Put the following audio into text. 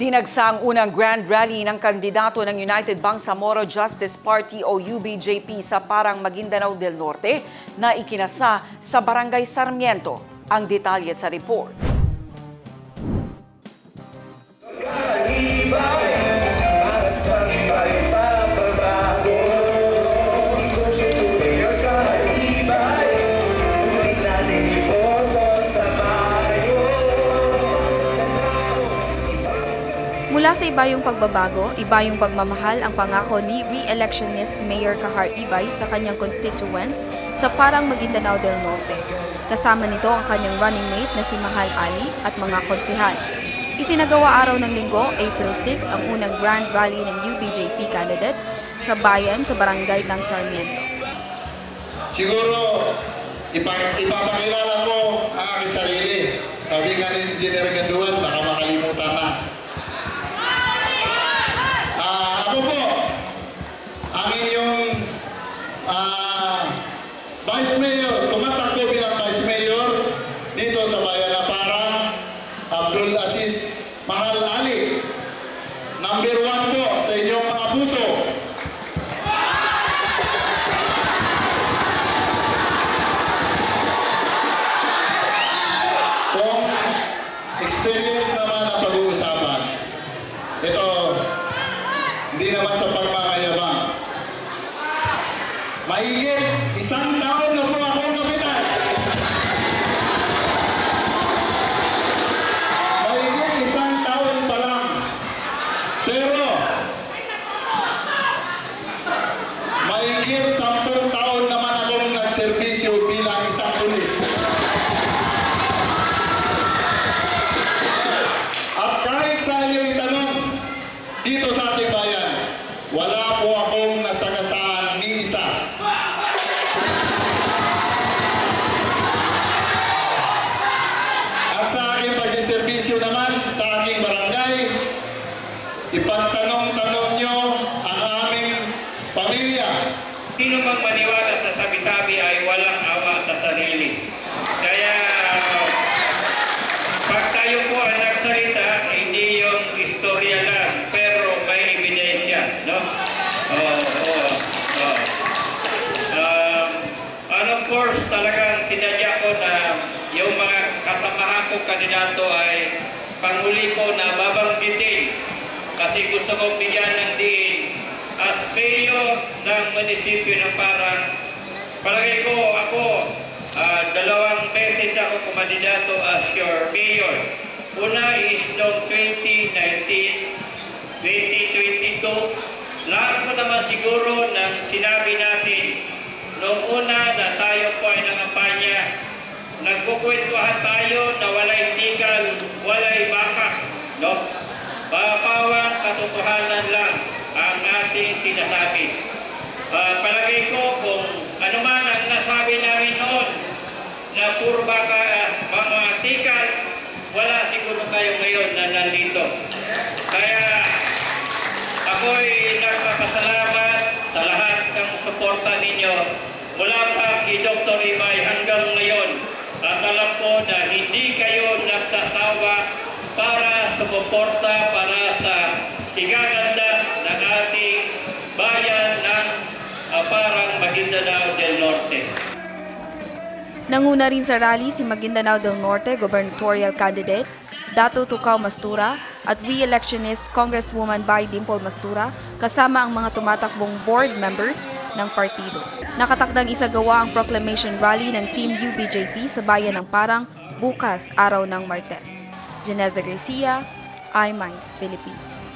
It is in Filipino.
Dinagsa ang unang grand rally ng kandidato ng United Bangsamoro Justice Party o UBJP sa Parang Maguindanao del Norte na ikinasa sa Barangay Sarmiento. Ang detalye sa report. Mula sa ibayong pagbabago, ibayong pagmamahal ang pangako ni re-electionist Mayor Kahar Ibay sa kanyang constituents sa Parang Maguindanao del Norte. Kasama nito ang kanyang running mate na si Mahal Ali at mga konsehal. Isinagawa araw ng linggo, April 6, ang unang grand rally ng UBJP candidates sa bayan sa barangay ng Sarmiento. Siguro, ipa- ipapakilala ko ang aking sarili. Sabi nga ni Engineer Ganduan, baka makalimutan na. Ah, ako po, ang inyong ah, Vice Mayor, tumatakbo bilang Vice Mayor dito sa Bayan na Parang, Abdul Aziz Mahal Ali. Number one po sa inyong mga puso. Kung experience naman Mahigit isang taon na po akong naman sa aking barangay, ipagtanong-tanong nyo ang aming pamilya. Sino mang maniwala sa sabi-sabi ay walang awa sa sarili. Kaya pag tayo po ay nagsalita, hindi yung istorya lang, pero may ebidensya, no? Oo, oo, oo. Um, and of course, talagang sinadya ko na yung mga kasamahan ko kandidato ay panghuli ko na babanggitin kasi gusto kong bigyan ng diin as mayor ng munisipyo ng Parang. Palagay ko ako, ah, dalawang beses ako kumandidato as your mayor. Una is noong 2019, 2022. Lahat ko naman siguro ng sinabi natin noong una na tayo po ay nangampanya, nagkukwentuhan tayo na walay tikal, walay baka, no? Papawang katotohanan lang ang ating sinasabi. Ah, palagay ko kung ano man ang nasabi namin noon na puro baka at mga tikal, wala siguro kayo ngayon na nandito. Kaya ako'y nagpapasalamat sa lahat ng suporta ninyo mula pa kay Dr. Ibay hanggang ngayon. Alam ko na hindi kayo nagsasawa para sumuporta para sa igaganda ng ating bayan ng ah, parang Maguindanao del Norte. Nanguna rin sa rally si Maguindanao del Norte gubernatorial candidate Dato Tukaw Mastura at re-electionist Congresswoman Bai Dimple Mastura kasama ang mga tumatakbong board members ng partido. Nakatakdang isagawa ang proclamation rally ng Team UBJP sa bayan ng Parang bukas araw ng Martes. Janeza Garcia, iMinds Philippines.